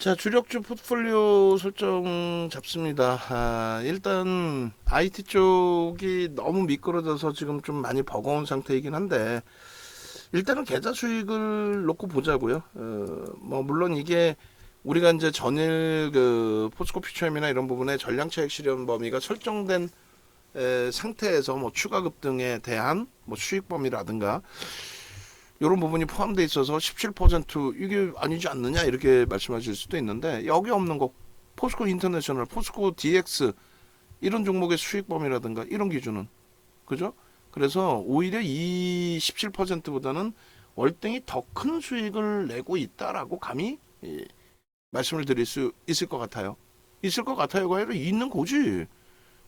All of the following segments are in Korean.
자, 주력주 포트폴리오 설정 잡습니다. 아, 일단 IT 쪽이 너무 미끄러져서 지금 좀 많이 버거운 상태이긴 한데 일단은 계좌 수익을 놓고 보자고요. 어, 뭐 물론 이게 우리가 이제 전일 그 포스코 퓨처엠이나 이런 부분에 전량 차익 실현 범위가 설정된 에, 상태에서 뭐 추가 급 등에 대한 뭐 수익 범위라든가 이런 부분이 포함되어 있어서 17% 이게 아니지 않느냐 이렇게 말씀하실 수도 있는데 여기 없는 거 포스코 인터내셔널, 포스코 DX 이런 종목의 수익 범위라든가 이런 기준은 그죠? 그래서 오히려 이 17%보다는 월등히 더 큰 수익을 내고 있다라고 감히 예, 말씀을 드릴 수 있을 것 같아요. 있을 것 같아요가 아니라 있는 거지.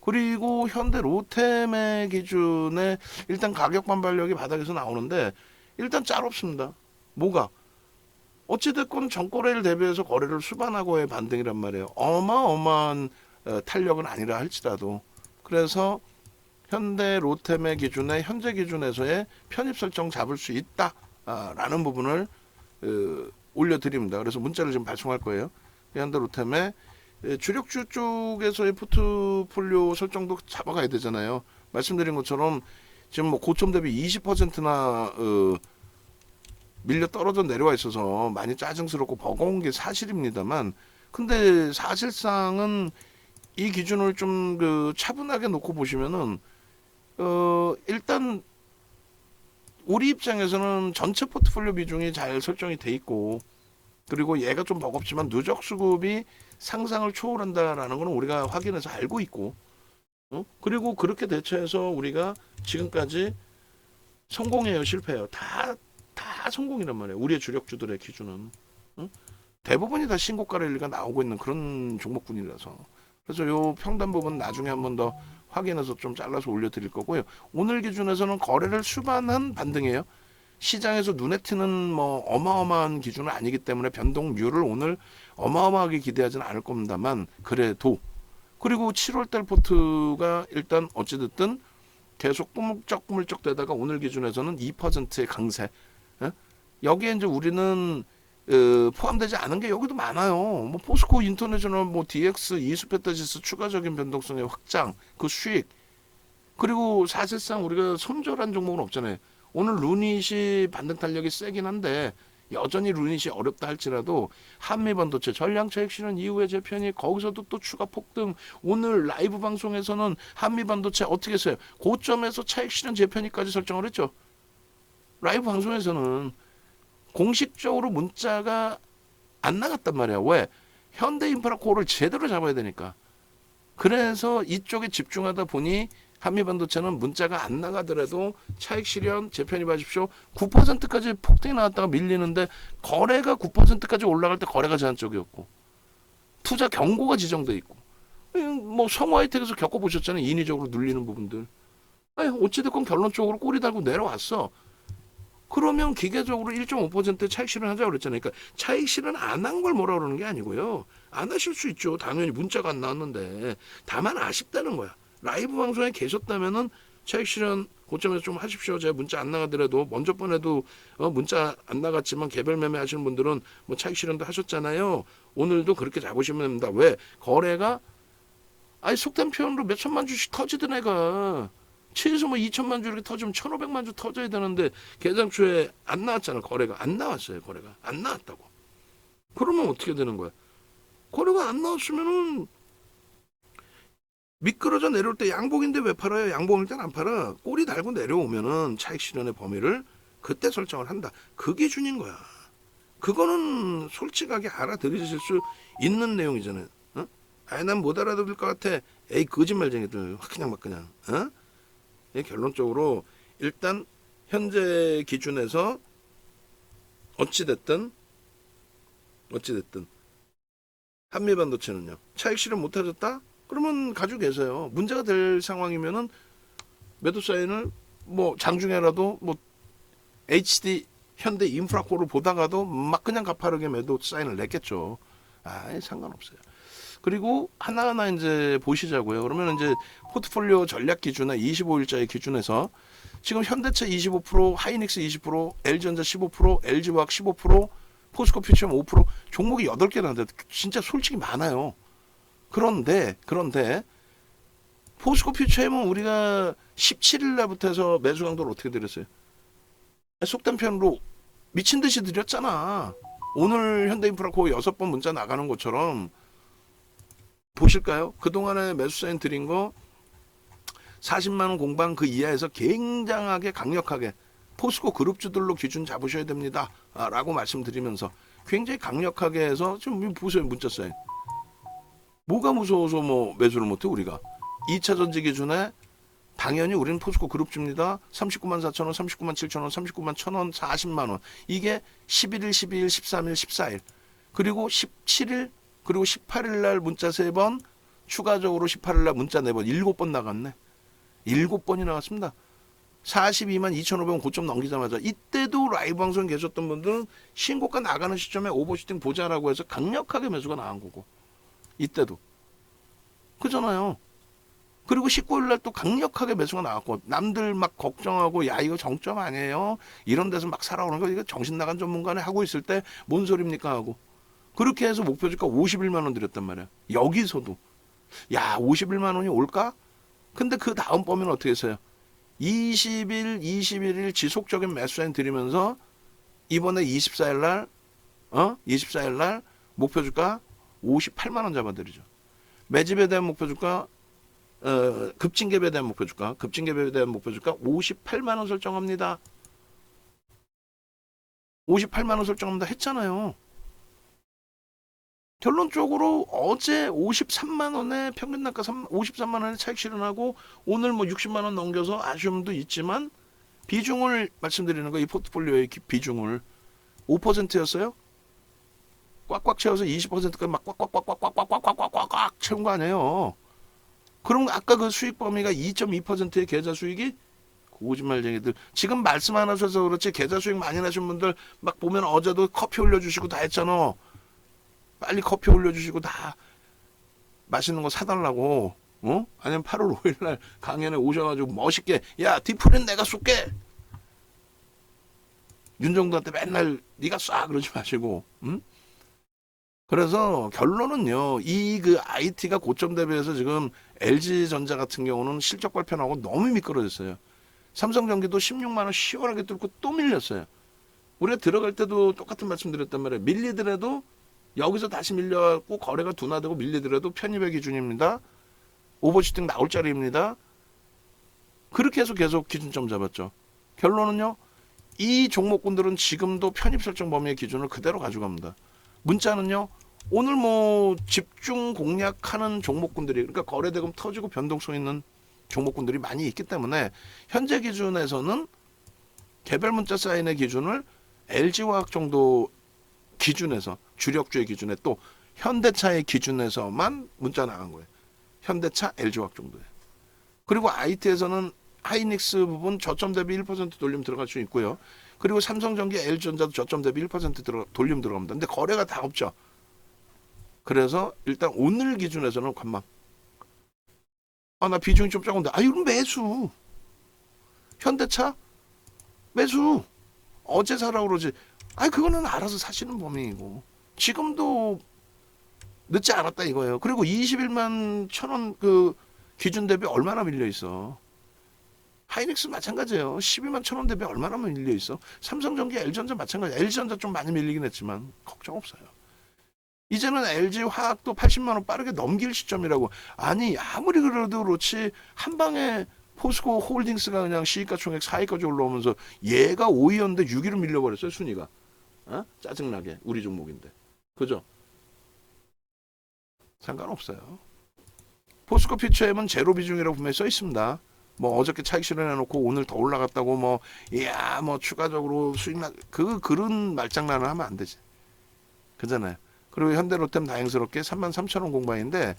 그리고 현대 로템의 기준에 일단 가격 반발력이 바닥에서 나오는데 일단 짤 없습니다. 뭐가? 어찌됐건 전거래를 대비해서 거래를 수반하고의 반등이란 말이에요. 어마어마한 어, 탄력은 아니라 할지라도. 그래서 현대 로템의 기준에 현재 기준에서의 편입 설정 잡을 수 있다라는 부분을 어, 올려드립니다. 그래서 문자를 지금 발송할 거예요. 현대 로템의 에, 주력주 쪽에서의 포트폴리오 설정도 잡아가야 되잖아요. 말씀드린 것처럼 지금 뭐 고점 대비 20%나 어, 밀려 떨어져 내려와 있어서 많이 짜증스럽고 버거운 게 사실입니다만 근데 사실상은 이 기준을 좀 그 차분하게 놓고 보시면은 어 일단 우리 입장에서는 전체 포트폴리오 비중이 잘 설정이 돼 있고 그리고 얘가 좀 버겁지만 누적 수급이 상상을 초월한다라는 거는 우리가 확인해서 알고 있고 어? 그리고 그렇게 대처해서 우리가 지금까지 성공해요 실패해요. 다 다 성공이란 말이에요. 우리의 주력주들의 기준은. 어? 대부분이 다 신고가 랠리가 나오고 있는 그런 종목군이라서. 그래서 요 평단 부분 나중에 한 번 더 확인해서 좀 잘라서 올려드릴 거고요. 오늘 기준에서는 거래를 수반한 반등이에요. 시장에서 눈에 띄는 뭐 어마어마한 기준은 아니기 때문에 변동률을 오늘 어마어마하게 기대하지는 않을 겁니다만 그래도 그리고 7월달 포트가 일단 어찌됐든 계속 꾸물쩍꾸물쩍 되다가 오늘 기준에서는 2%의 강세. 예? 여기에 이제 우리는 어, 포함되지 않은 게 여기도 많아요. 뭐 포스코 인터내셔널, 뭐 DX, 이수페타시스 추가적인 변동성의 확장, 그 수익. 그리고 사실상 우리가 손절한 종목은 없잖아요. 오늘 루닛이 반등 탄력이 세긴 한데 여전히 루닛이 어렵다 할지라도 한미 반도체 전량 차익 실현 이후의 재편이 거기서도 또 추가 폭등. 오늘 라이브 방송에서는 한미 반도체 어떻게 했어요? 고점에서 차익 실현 재편이까지 설정을 했죠. 라이브 방송에서는 공식적으로 문자가 안 나갔단 말이야. 왜? 현대 인프라 코어를 제대로 잡아야 되니까. 그래서 이쪽에 집중하다 보니 한미 반도체는 문자가 안 나가더라도 차익 실현 재편이 봐십시오. 9%까지 폭등이 나왔다가 밀리는데 거래가 9%까지 올라갈 때 거래가 제한적이었고 투자 경고가 지정돼 있고 음, 뭐 성화이텍에서 겪어보셨잖아요. 인위적으로 눌리는 부분들. 아니, 어찌됐건 결론적으로 꼬리 달고 내려왔어. 그러면 기계적으로 1.5% 차익 실현하자고 그랬잖아요. 그러니까 차익 실현 안 한 걸 뭐라 그러는 게 아니고요. 안 하실 수 있죠. 당연히 문자가 안 나왔는데. 다만 아쉽다는 거야. 라이브 방송에 계셨다면은 차익 실현 고점에서 좀 하십시오. 제가 문자 안 나가더라도 먼저 번에도 어, 문자 안 나갔지만 개별 매매 하시는 분들은 뭐 차익 실현도 하셨잖아요. 오늘도 그렇게 잡으시면 됩니다. 왜? 거래가 아니 속된 표현으로 몇 천만 주씩 터지던 애가 최소 뭐 2천만 주 이렇게 터지면 1,500만 주 터져야 되는데 개장 초에 안 나왔잖아. 거래가 안 나왔어요. 거래가 안 나왔다고. 그러면 어떻게 되는 거야? 거래가 안 나왔으면은 미끄러져 내려올 때 양봉인데 왜 팔아요? 양봉일 땐 안 팔아. 꼬리 달고 내려오면은 차익 실현의 범위를 그때 설정을 한다. 그 기준인 거야. 그거는 솔직하게 알아들으실 수 있는 내용이잖아요. 어? 아니 난못 알아들을 것 같아. 에이 거짓말쟁이들 확 그냥 막 그냥. 어? 예, 결론적으로 일단 현재 기준에서 어찌 됐든 어찌 됐든 한미 반도체는요. 차익 실현 못 하셨다? 그러면 가지고 계세요. 문제가 될 상황이면은 매도 사인을 뭐 장중에라도 뭐 HD 현대 인프라코를 보다가도 막 그냥 가파르게 매도 사인을 냈겠죠. 아, 상관없어요. 그리고 하나하나 이제 보시자고요. 그러면 이제 포트폴리오 전략 기준에 25일자의 기준에서 지금 현대차 25%, 하이닉스 20%, LG전자 15%, LG화학 15%, 포스코 퓨처엠 5% 종목이 8개 나는데 진짜 솔직히 많아요. 그런데 그런데 포스코 퓨처엠은 우리가 17일 날부터 해서 매수 강도를 어떻게 드렸어요? 속된 편으로 미친 듯이 드렸잖아. 오늘 현대인프라코 여섯 번 문자 나가는 것처럼 보실까요? 그동안에 매수 사인 드린 거 40만 원 공방 그 이하에서 굉장하게 강력하게 포스코 그룹주들로 기준 잡으셔야 됩니다. 아, 라고 말씀드리면서 굉장히 강력하게 해서 지금 보세요 문자 사인. 뭐가 무서워서 뭐 매수를 못해 우리가 2차 전지 기준에 당연히 우리는 포스코 그룹주입니다. 39만 4천 원, 39만 7천 원, 39만 1천 원, 40만 원. 이게 11일, 12일, 13일, 14일. 그리고 17일, 그리고 18일 날 문자 3번, 추가적으로 18일 날 문자 4번, 7번 나갔네. 7번이 나왔습니다. 42만 2,500원 고점 넘기자마자 이때도 라이브 방송 계셨던 분들은 신고가 나가는 시점에 오버슈팅 보자라고 해서 강력하게 매수가 나간 거고 이때도. 그잖아요. 그리고 19일 날 또 강력하게 매수가 나왔고 남들 막 걱정하고 야 이거 정점 아니에요? 이런 데서 막 살아오는 거 이거 정신 나간 전문가네 하고 있을 때 뭔 소리입니까? 하고. 그렇게 해서 목표 주가 51만 원 드렸단 말이야. 여기서도. 야 51만 원이 올까? 근데 그 다음 범위는 어떻게 했어요? 20일 21일 지속적인 매수사인 드리면서 이번에 24일 날 어? 24일 날 목표 주가 58만 원 잡아드리죠 매집에 대한 목표 주가 어, 급징계에 대한 목표 주가, 급징계에 대한 목표 주가 58만 원 설정합니다. 58만 원 설정합니다 했잖아요. 결론적으로 어제 53만 원에 평균 3, 53만 원에 차익 실현하고 오늘 뭐 60만 원 넘겨서 아쉬움도 있지만 비중을 말씀드리는 거 이 포트폴리오의 기- 비중을 5%였어요. 꽉꽉 채워서 20%까지 막 꽉꽉꽉꽉꽉꽉꽉꽉꽉꽉 채운 거 아니에요. 그럼 아까 그 수익 범위가 2.2%의 계좌 수익이 거짓말쟁이들 지금 말씀 안 하셔서 그렇지 계좌 수익 많이 나신 분들 막 보면 어제도 커피 올려주시고 다 했잖아 빨리 커피 올려주시고 다 맛있는 거 사달라고 어? 아니면 8월 5일 날 강연에 오셔가지고 멋있게 야 디프린 내가 쏠게 윤정도한테 맨날 네가 쏴 그러지 마시고 응? 그래서 결론은요 이 그 IT가 고점 대비해서 지금 LG전자 같은 경우는 실적 발표 나오고 너무 미끄러졌어요. 삼성전기도 16만 원 시원하게 뚫고 또 밀렸어요. 우리가 들어갈 때도 똑같은 말씀 드렸단 말이에요. 밀리더라도 여기서 다시 밀려갖고 거래가 둔화되고 밀리더라도 편입의 기준입니다. 오버슈팅 나올 자리입니다. 그렇게 해서 계속 기준점 잡았죠. 결론은요. 이 종목군들은 지금도 편입 설정 범위의 기준을 그대로 가져갑니다. 문자는요. 오늘 뭐 집중 공략하는 종목군들이 그러니까 거래대금 터지고 변동성 있는 종목군들이 많이 있기 때문에 현재 기준에서는 개별 문자 사인의 기준을 LG화학 정도 기준에서 주력주의 기준에 또 현대차의 기준에서만 문자 나간 거예요. 현대차, LG화학 정도에. 그리고 IT에서는 하이닉스 부분 저점 대비 1% 돌림 들어갈 수 있고요. 그리고 삼성전기, LG전자도 저점 대비 1% 들어, 돌림 들어갑니다. 근데 거래가 다 없죠. 그래서 일단 오늘 기준에서는 관망. 아, 나 비중이 좀 적은데. 아, 이건 매수. 현대차? 매수. 어제 사라고 그러지. 아, 그거는 알아서 사시는 범위이고. 지금도 늦지 않았다 이거예요. 그리고 21만 천 원 그 기준 대비 얼마나 밀려 있어. 하이닉스 마찬가지예요. 12만 천원 대비 얼마나 밀려 있어. 삼성전기, LG전자 마찬가지. LG전자 좀 많이 밀리긴 했지만 걱정 없어요. 이제는 LG 화학도 80만 원 빠르게 넘길 시점이라고. 아니 아무리 그래도 그렇지 한 방에 포스코 홀딩스가 그냥 시가 총액 4위까지 올라오면서 얘가 5위였는데 6위로 밀려버렸어요 순위가. 어? 짜증나게 우리 종목인데. 그죠? 상관없어요. 포스코 퓨처엠은 제로 비중이라고 분명히 써 있습니다. 뭐 어저께 차익 실현해놓고 오늘 더 올라갔다고 뭐 이야 뭐 추가적으로 수익 나그 그런 말장난을 하면 안 되지. 그잖아요. 그리고 현대로템 다행스럽게 3만 3천 원 공방인데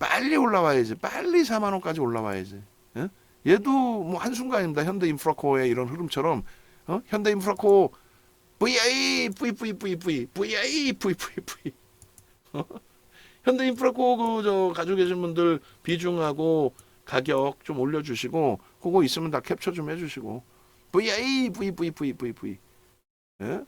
빨리 올라와야지. 빨리 4만 원까지 올라와야지. 예? 얘도 뭐 한순간입니다. 현대인프라코의 이런 흐름처럼 어? 현대인프라코 VI VV VV VI VV V 어? 현대인프라코 그저 가지고 계신 분들 비중하고 가격 좀 올려주시고 그거 있으면 다 캡처 좀 해주시고 VI VV VV V 예?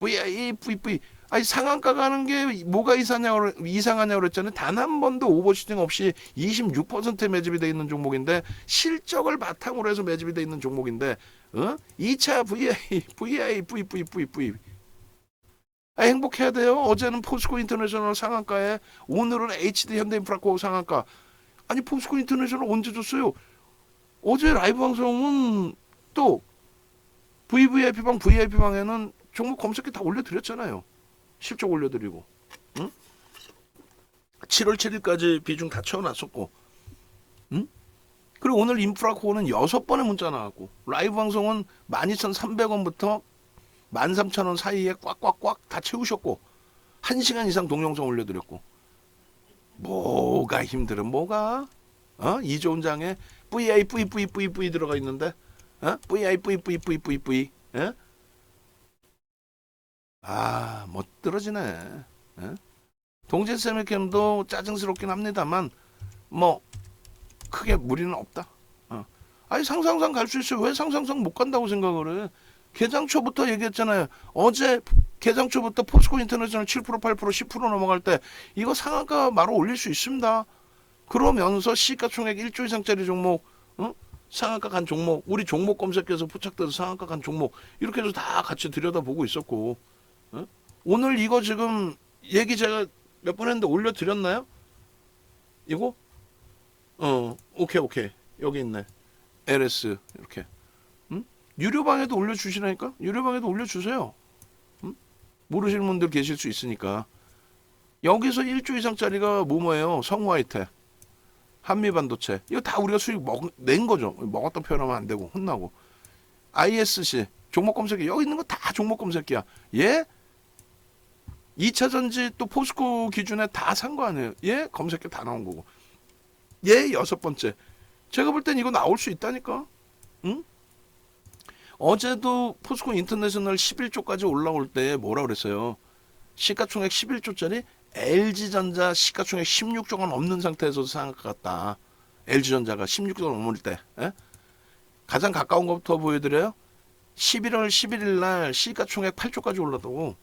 VI, VV. 아니 상한가 가는 게 뭐가 이상하냐고 이상하냐고 그랬잖아요. 단 한 번도 오버슈팅 없이 26%에 매집이 돼 있는 종목인데 실적을 바탕으로 해서 매집이 돼 있는 종목인데 어? 2차 VI, VI, VV, VV. 아, 행복해야 돼요. 어제는 포스코 인터내셔널 상한가에 오늘은 HD 현대인프라코 상한가. 아니 포스코 인터내셔널 언제 줬어요? 어제 라이브 방송은 또 VVIP방, VIP방에는 종목 검색기 다 올려드렸잖아요. 실적 올려드리고. 응? 7월 7일까지 비중 다 채워놨었고. 응? 그리고 오늘 인프라 코어는 여섯 번의 문자 나왔고 라이브 방송은 12,300원부터 13,000원 사이에 꽉꽉꽉 다 채우셨고 1시간 이상 동영상 올려드렸고 뭐가 힘들어 뭐가 어? 이조은 장에 VI V V V V 들어가 있는데 어? VI V V V V V 예? 아, 못 떨어지네. 예? 동제세미캠도 짜증스럽긴 합니다만 뭐 크게 무리는 없다. 어. 아니 상상상 갈 수 있어요. 왜 상상상 못 간다고 생각을 해? 개장 초부터 얘기했잖아요. 어제 개장 초부터 포스코 인터내셔널 7% 8% 10% 넘어갈 때 이거 상한가 바로 올릴 수 있습니다. 그러면서 시가총액 1조 이상짜리 종목, 어? 상한가 간 종목, 우리 종목 검색해서 포착돼서 상한가 간 종목 이렇게 해서 다 같이 들여다보고 있었고 어? 오늘 이거 지금 얘기 제가 몇 번 했는데 올려드렸나요? 이거? 어, 오케이 오케이 여기 있네. LS 이렇게. 응? 유료방에도 올려주시라니까? 유료방에도 올려주세요. 응? 모르시는 분들 계실 수 있으니까. 여기서 1조 이상짜리가 뭐뭐예요? 성화이테, 한미반도체. 이거 다 우리가 수익 먹, 낸 거죠. 먹었던 표현하면 안 되고 혼나고. ISC 종목 검색기 여기 있는 거 다 종목 검색기야. 예? 2차 전지 또 포스코 기준에 다 산 거 아니에요. 예? 검색기 다 나온 거고. 예? 여섯 번째. 제가 볼 땐 이거 나올 수 있다니까. 응? 어제도 포스코 인터내셔널 11조까지 올라올 때 뭐라 그랬어요? 시가총액 11조짜리 LG전자 시가총액 16조가 넘는 상태에서 상한가 같다. LG전자가 16조가 넘을 때. 예? 가장 가까운 것부터 보여드려요. 11월 11일 날 시가총액 8조까지 올랐다고.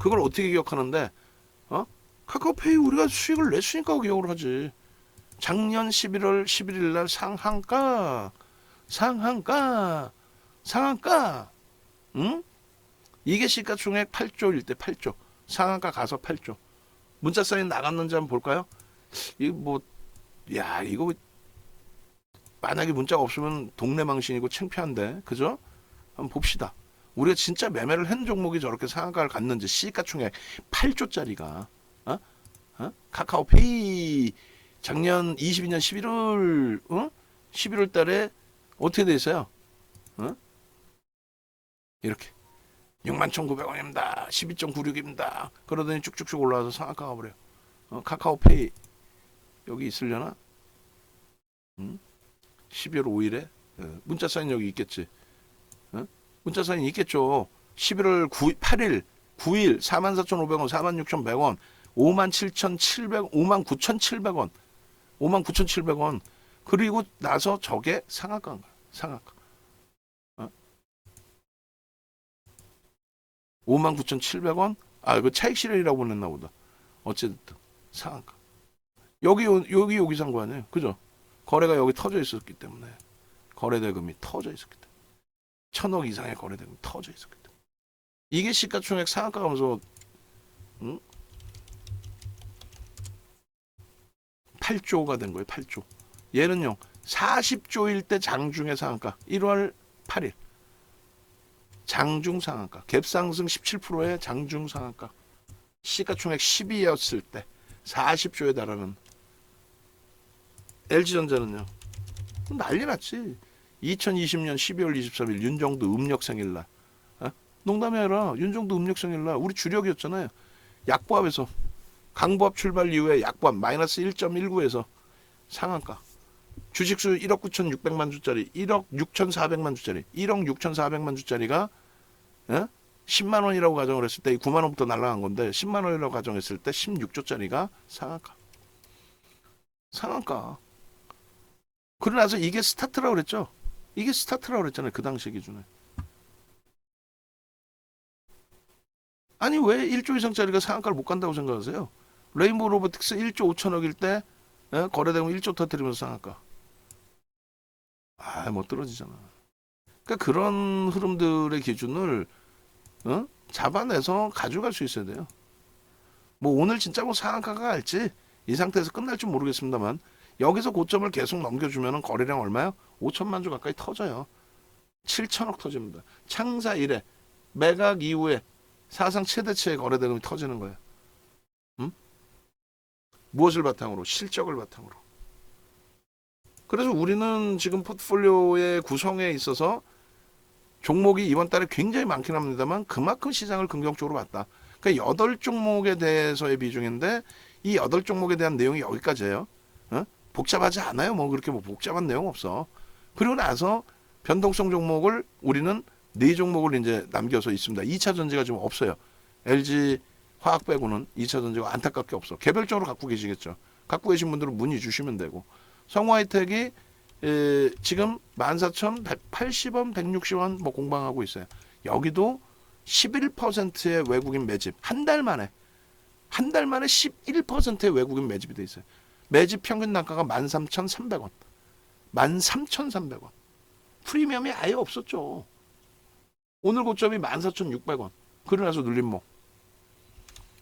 그걸 어떻게 기억하는데? 어? 카카오페이 우리가 수익을 냈으니까 기억을 하지. 작년 11월 11일 날 상한가, 상한가, 상한가. 응? 이게 시가총액 8조일 때 8조. 상한가 가서 8조. 문자 사인 나갔는지 한번 볼까요? 이거 뭐, 야, 이거 만약에 문자가 없으면 동네 망신이고 창피한데, 그죠? 한번 봅시다. 우리가 진짜 매매를 한 종목이 저렇게 상한가를 갔는지 시가총액 8조짜리가 어? 어? 카카오페이 작년 22년 11월 어? 11월 달에 어떻게 돼 있어요? 어? 이렇게 61,900원입니다. 12.96입니다. 그러더니 쭉쭉쭉 올라와서 상한가 가 버려. 어? 카카오페이 여기 있으려나? 음? 12월 5일에 어, 문자 사인 여기 있겠지. 어? 문자 사인 있겠죠. 11월 9, 8일, 9일 44,500원, 46,100원, 57,700원, 59,700원, 59,700원. 그리고 나서 저게 상한가인 거야. 상한가. 59,700원? 아, 이거 차익 실현이라고 보냈나 보다. 어쨌든 상한가. 여기 요- 여기 여기 산 거 아니에요. 그죠? 거래가 여기 터져 있었기 때문에 거래 대금이 터져 있었기 때문에 천억 이상의 거래 대금이 터져 있었기 때문에 이게 시가총액 상한가 가면서 응? 8조가 된 거예요. 8조. 얘는요. 40조일 때 장중의 상한가 1월 8일 장중 상한가 갭 상승 17%의 장중 상한가 시가총액 10이었을 때 40조에 달하는 LG전자는요. 난리 났지. 2020년 12월 23일 윤정도 음력 생일날. 어? 농담이 아니라 윤정도 음력 생일날 우리 주력이었잖아요. 약보합에서 강보합 출발 이후에 약보합 마이너스 1.19에서 상한가. 주식수 1억 9,600만 주짜리, 1억 6,400만 주짜리, 1억 6,400만 주짜리가 어? 10만 원이라고 가정을 했을 때 9만 원부터 날라간 건데 10만 원이라고 가정했을 때 16조짜리가 상한가. 상한가. 그러고 나서 이게 스타트라고 그랬죠. 이게 스타트라고 그랬잖아요. 그 당시 기준에. 아니 왜 1조 이상짜리가 상한가를 못 간다고 생각하세요? 레인보우 로보틱스 1조 5천억일 때 예? 거래되면 1조 터뜨리면서 상한가. 아, 못 떨어지잖아. 그러니까 그런 흐름들의 기준을 어? 잡아내서 가져갈 수 있어야 돼요. 뭐 오늘 진짜 뭐 상한가가 갈지 이 상태에서 끝날지 모르겠습니다만 여기서 고점을 계속 넘겨주면 거래량 얼마요? 5천만 주 가까이 터져요. 7천억 터집니다. 창사 이래 매각 이후에 사상 최대치의 거래 대금이 터지는 거예요. 음? 무엇을 바탕으로? 실적을 바탕으로. 그래서 우리는 지금 포트폴리오의 구성에 있어서 종목이 이번 달에 굉장히 많긴 합니다만 그만큼 시장을 긍정적으로 봤다. 그러니까 여덟 종목에 대해서의 비중인데 이 여덟 종목에 대한 내용이 여기까지예요. 어? 복잡하지 않아요. 뭐 그렇게 뭐 복잡한 내용 없어. 그리고 나서 변동성 종목을 우리는 네 종목을 이제 남겨서 있습니다. 2차 전지가 지금 없어요. LG 화학 빼고는 2차 전지가 안타깝게 없어. 개별적으로 갖고 계시겠죠. 갖고 계신 분들은 문의 주시면 되고. 성화이텍이 에, 지금 14,180원, 160원 뭐 공방하고 있어요. 여기도 11%의 외국인 매집 한 달 만에 한 달 만에 11%의 외국인 매집이 돼 있어요. 매집 평균 단가가 13,300원. 13,300원. 프리미엄이 아예 없었죠. 오늘 고점이 14,600원. 그러나서 눌림목.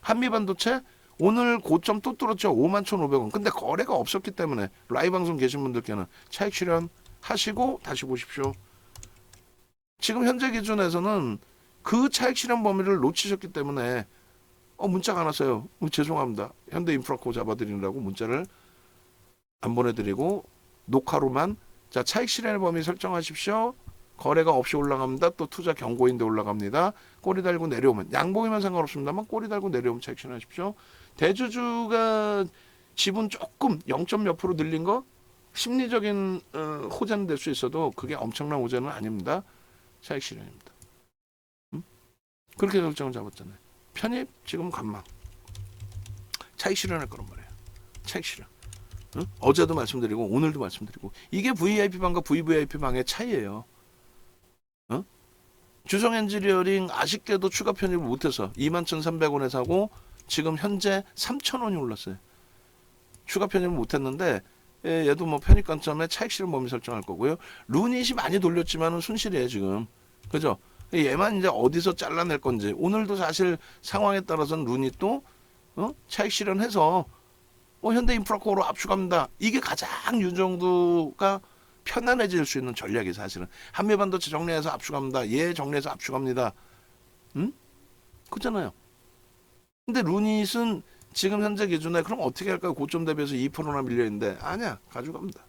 한미반도체 오늘 고점 또 뚫었죠. 51,500원. 근데 거래가 없었기 때문에 라이브 방송 계신 분들께는 차익 실현 하시고 다시 보십시오. 지금 현재 기준에서는 그 차익 실현 범위를 놓치셨기 때문에 어 문자가 안 왔어요. 어, 죄송합니다. 현대 인프라코 잡아드리느라고 문자를 안 보내드리고 녹화로만 자 차익 실현 범위 설정하십시오. 거래가 없이 올라갑니다. 또 투자 경고인데 올라갑니다. 꼬리 달고 내려오면 양봉이면 상관없습니다만 꼬리 달고 내려오면 차익 실현하십시오. 대주주가 지분 조금 0. 몇 프로 늘린 거 심리적인 어, 호재는 될 수 있어도 그게 엄청난 호재는 아닙니다. 차익 실현입니다. 음? 그렇게 결정을 잡았잖아요. 편입 지금 관망. 차익 실현할 거란 말이에요. 차익 실현. 응? 어제도 말씀드리고 오늘도 말씀드리고 이게 VIP 방과 VVIP 방의 차이예요. 어? 주성 엔지니어링 아쉽게도 추가 편입을 못해서 21,300원에 사고 지금 현재 3,000원이 올랐어요. 추가 편입을 못했는데 예, 얘도 뭐 편입 관점에 차익 실현 범위 설정할 거고요. 루닛이 많이 돌렸지만은 순실이에요 지금. 그죠? 얘만 이제 어디서 잘라낼 건지 오늘도 사실 상황에 따라서는 루닛도 어? 차익 실현해서 어, 현대 인프라코어로 압축합니다. 이게 가장 윤정두가 편안해질 수 있는 전략이 사실은 한미반도체 정리해서 압축합니다. 얘 정리해서 압축합니다. 응? 그잖아요. 근데 루닛은 지금 현재 기준에 그럼 어떻게 할까요? 고점 대비해서 2%나 밀려 있는데 아니야 가져갑니다.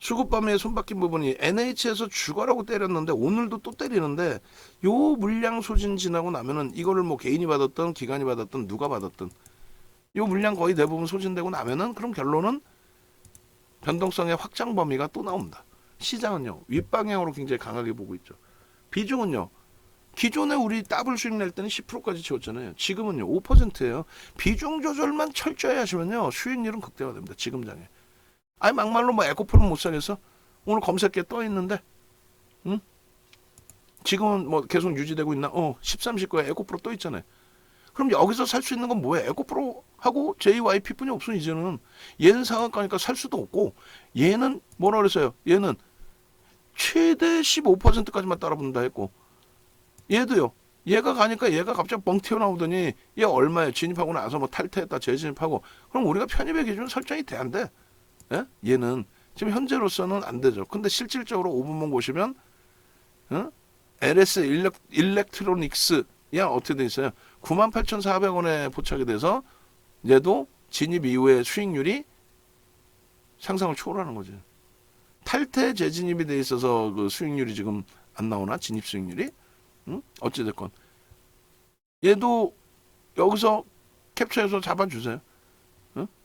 수급밤에 손바뀐 부분이 NH에서 죽어라고 때렸는데 오늘도 또 때리는데 요 물량 소진 지나고 나면은 이거를 뭐 개인이 받았던 기관이 받았던 누가 받았던 요 물량 거의 대부분 소진되고 나면은 그럼 결론은 변동성의 확장 범위가 또 나옵니다. 시장은요 윗방향으로 굉장히 강하게 보고 있죠. 비중은요 기존에 우리 더블 수익 낼 때는 10%까지 채웠잖아요. 지금은요 5%예요. 비중 조절만 철저히 하시면요 수익률은 극대화됩니다. 지금 장에. 아니 막말로 뭐 에코프로 못 사겠어? 오늘 검색기에 떠 있는데, 응? 지금은 뭐 계속 유지되고 있나? 어, 13, 19에 에코프로 떠 있잖아요. 그럼 여기서 살 수 있는 건 뭐예요? 에코프로 하고 JYP뿐이 없어 이제는. 얘는 상한가니까 살 수도 없고, 얘는 뭐라 그랬어요? 얘는 최대 15%까지만 따라붙는다 했고, 얘도요. 얘가 가니까 얘가 갑자기 뻥 튀어나오더니 얘 얼마에 진입하고 나서 뭐 탈퇴했다 재진입하고 그럼 우리가 편입의 기준 설정이 돼안 돼? 예? 얘는 지금 현재로서는 안 되죠. 근데 실질적으로 5분만 보시면 어? LS 일렉, 일렉트로닉스 야 어떻게 돼 있어요? 98,400원에 포착이 돼서 얘도 진입 이후에 수익률이 상상을 초월하는 거죠. 탈퇴 재진입이 돼 있어서 그 수익률이 지금 안 나오나 진입 수익률이? 응? 어찌됐건 얘도 여기서 캡처해서 잡아주세요.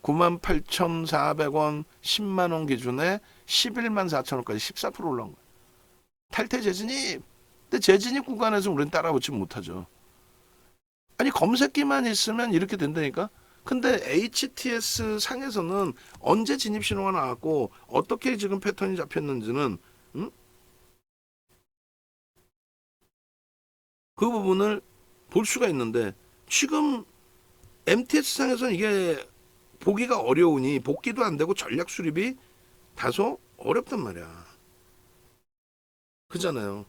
98,400원, 10만 원 기준에 11만 4천 원까지 14% 올라온 거예요. 탈퇴 재진입. 근데 재진입 구간에서 우리는 따라붙지 못하죠. 아니 검색기만 있으면 이렇게 된다니까. 근데 HTS 상에서는 언제 진입 신호가 나왔고 어떻게 지금 패턴이 잡혔는지는 음? 그 부분을 볼 수가 있는데 지금 MTS 상에서는 이게 보기가 어려우니 복귀도 안 되고 전략 수립이 다소 어렵단 말이야. 그잖아요.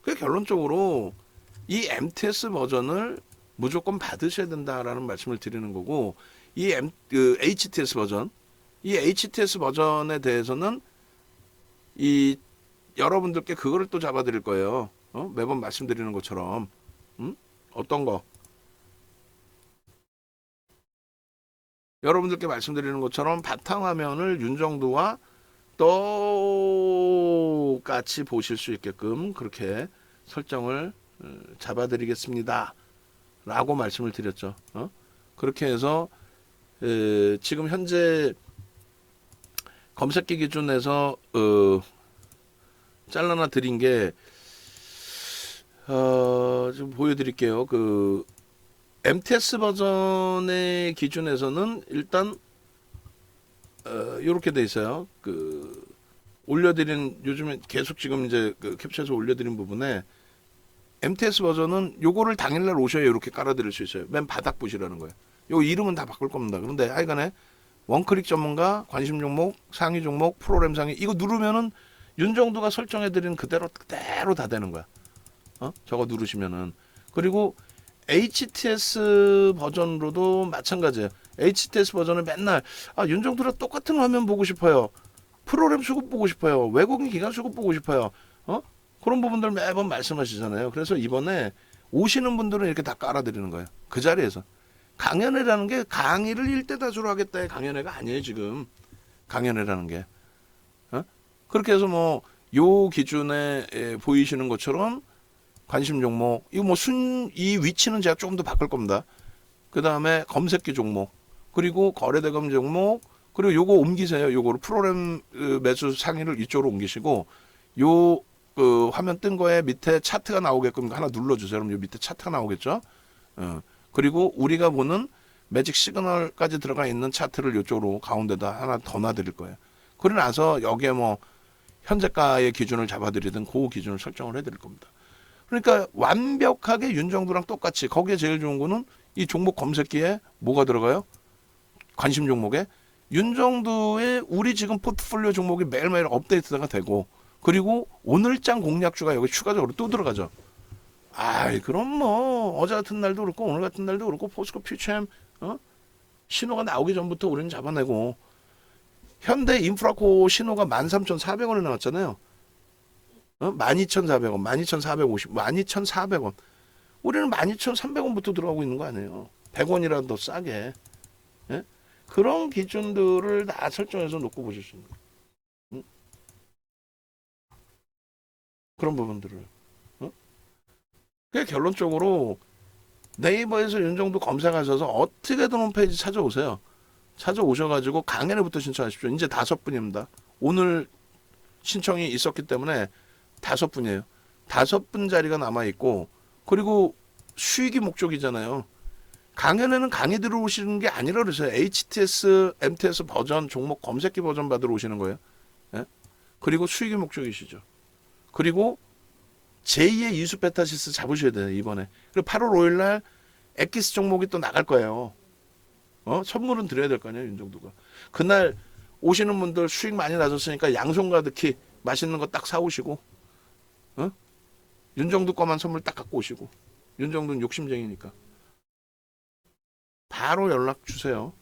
그 결론적으로 이 MTS 버전을 무조건 받으셔야 된다라는 말씀을 드리는 거고 이 M, 그 HTS 버전 이 HTS 버전에 대해서는 이 여러분들께 그거를 또 잡아드릴 거예요. 어? 매번 말씀드리는 것처럼 음? 어떤 거 여러분들께 말씀드리는 것처럼 바탕화면을 윤정도와 똑같이 보실 수 있게끔 그렇게 설정을 어, 잡아드리겠습니다. 라고 말씀을 드렸죠. 어? 그렇게 해서 에, 지금 현재 검색기 기준에서 어, 잘라나 드린 게 어, 좀 보여드릴게요. 그 MTS 버전의 기준에서는 일단 어, 이렇게 돼 있어요. 그 올려드린 요즘에 계속 지금 이제 그 캡처해서 올려드린 부분에 MTS 버전은 요거를 당일날 오셔야 이렇게 깔아드릴 수 있어요. 맨 바닥 보시라는 거예요. 요 이름은 다 바꿀 겁니다. 그런데 하여간에 원클릭 전문가, 관심 종목, 상위 종목, 프로그램 상위 이거 누르면은 윤정도가 설정해드린 그대로 그대로 다 되는 거야. 어? 저거 누르시면은 그리고 HTS 버전으로도 마찬가지예요. HTS 버전은 맨날 아 윤정도랑 똑같은 화면 보고 싶어요. 프로그램 수급 보고 싶어요. 외국인 기관 수급 보고 싶어요. 어? 그런 부분들 매번 말씀하시잖아요. 그래서 이번에 오시는 분들은 이렇게 다 깔아드리는 거예요. 그 자리에서. 강연회라는 게 강의를 일대다수로 하겠다의 강연회가 아니에요, 지금. 강연회라는 게. 어? 그렇게 해서 뭐, 요 기준에 에, 보이시는 것처럼 관심 종목, 이거 뭐 순, 이 위치는 제가 조금 더 바꿀 겁니다. 그 다음에 검색기 종목, 그리고 거래대금 종목, 그리고 요거 옮기세요. 요거를 프로그램 그, 매수 상위를 이쪽으로 옮기시고, 요, 그 화면 뜬 거에 밑에 차트가 나오게끔 하나 눌러주세요. 그럼 요 밑에 차트가 나오겠죠? 어. 그리고 우리가 보는 매직 시그널까지 들어가 있는 차트를 이쪽으로 가운데다 하나 더 놔드릴 거예요. 그러고 나서 여기에 뭐 현재가의 기준을 잡아드리든 그 기준을 설정을 해드릴 겁니다. 그러니까 완벽하게 윤정도랑 똑같이 거기에 제일 좋은 거는 이 종목 검색기에 뭐가 들어가요? 관심 종목에 윤정도의 우리 지금 포트폴리오 종목이 매일매일 업데이트가 되고 그리고 오늘장 공략주가 여기 추가적으로 또 들어가죠. 아이 그럼 뭐 어제 같은 날도 그렇고 오늘 같은 날도 그렇고 포스코 퓨처엠 어? 신호가 나오기 전부터 우리는 잡아내고 현대 인프라코 신호가 13,400원에 나왔잖아요. 어? 12,400원, 12,450, 12,400원. 우리는 12,300원부터 들어가고 있는 거 아니에요. 100원이라도 더 싸게. 예? 그런 기준들을 다 설정해서 놓고 보실 수 있는 거예요. 그런 부분들을. 그 결론적으로 네이버에서 윤정도 검색하셔서 어떻게든 홈페이지 찾아오세요. 찾아오셔가지고 강연회부터 신청하십시오. 이제 다섯 분입니다. 오늘 신청이 있었기 때문에 다섯 분이에요. 다섯 분 자리가 남아 있고 그리고 수익이 목적이잖아요. 강연회는 강의 들어오시는 게 아니라 그러세요. HTS, MTS 버전 종목 검색기 버전 받으러 오시는 거예요. 예? 그리고 수익이 목적이시죠. 그리고 제2의 이수 베타시스 잡으셔야 돼요 이번에. 그리고 8월 5일 날 엑기스 종목이 또 나갈 거예요. 어 선물은 드려야 될 거 아니에요 윤정도가. 그날 오시는 분들 수익 많이 나셨으니까 양손 가득히 맛있는 거 딱 사오시고, 어 윤정도 거만 선물 딱 갖고 오시고. 윤정도는 욕심쟁이니까. 바로 연락 주세요.